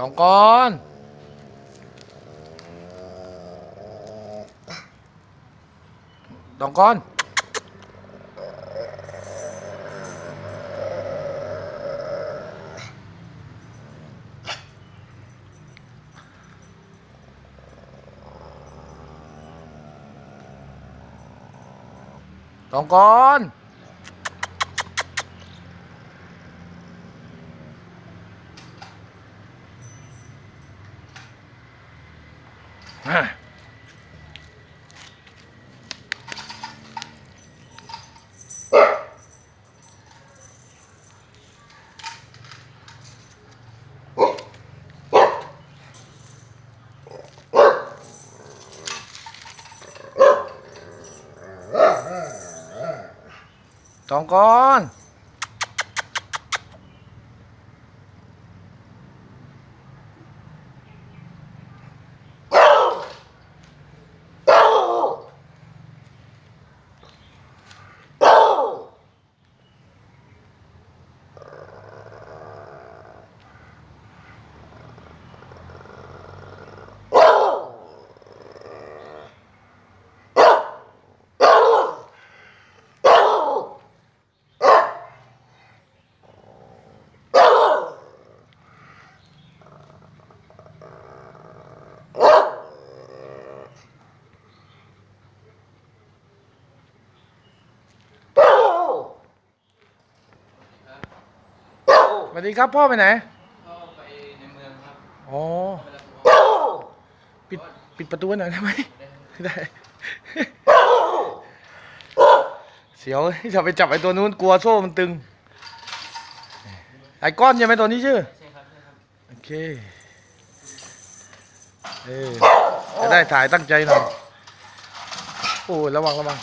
ตองก่อน ตองก่อนตองก่อน อะ สองก้อนสวัสดีครับพ่อไปไหนก็ไปในเมืองครับอ๋อเวลาผมออกปิดปิดประตูหน่อยได้ไหมได้เสียวจะไปจับไอ้ตัวนู้นกลัวโซ่มันตึง ไอ้ก้อนใช่ไหมตัวนี้ชื่อใช่ครับใช่ครับโอเคเออจะได้ถ่ายตั้งใจหน่อยโอ้ยระวังระวัง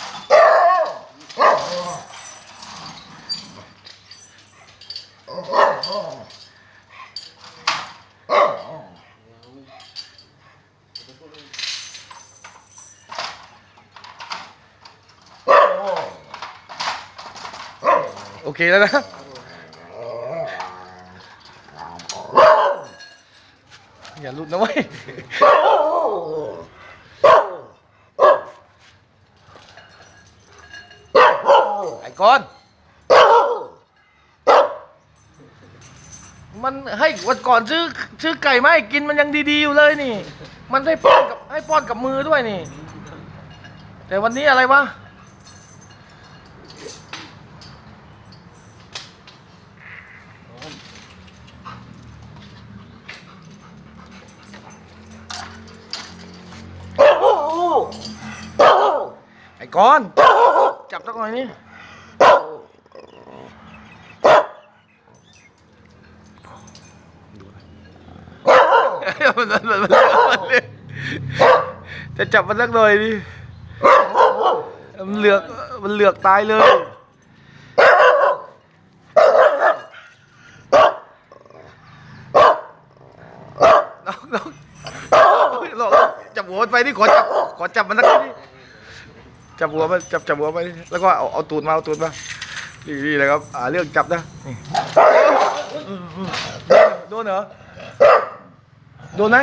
โอเคแล้วนะอย่าหลุดนะเว้ยไอ้ก้อน มันให้วันก่อนซื้อซื้อไก่มาให้กินมันยังดีๆอยู่เลยนี่ มันให้ป้อนกับให้ป้อนกับมือด้วยนี่ แต่วันนี้อะไรวะ ไอ้ก้อน จับสักหน่อยนี่มันมันมันมันมันเลือกจะจับมันสักหน่อยดิมันเหลือกมันเหลือกตายเลยน้องน้องลองจับหัวมันไปนี่ขอจับขอจับมันสักนิดดิ จับหัวมันจับจับหัวไปแล้วก็เอาเอาตูดมาเอาตูดมานี่นี่นะครับอ่าเรื่องจับนะนี่โดนเหรอโดนไหม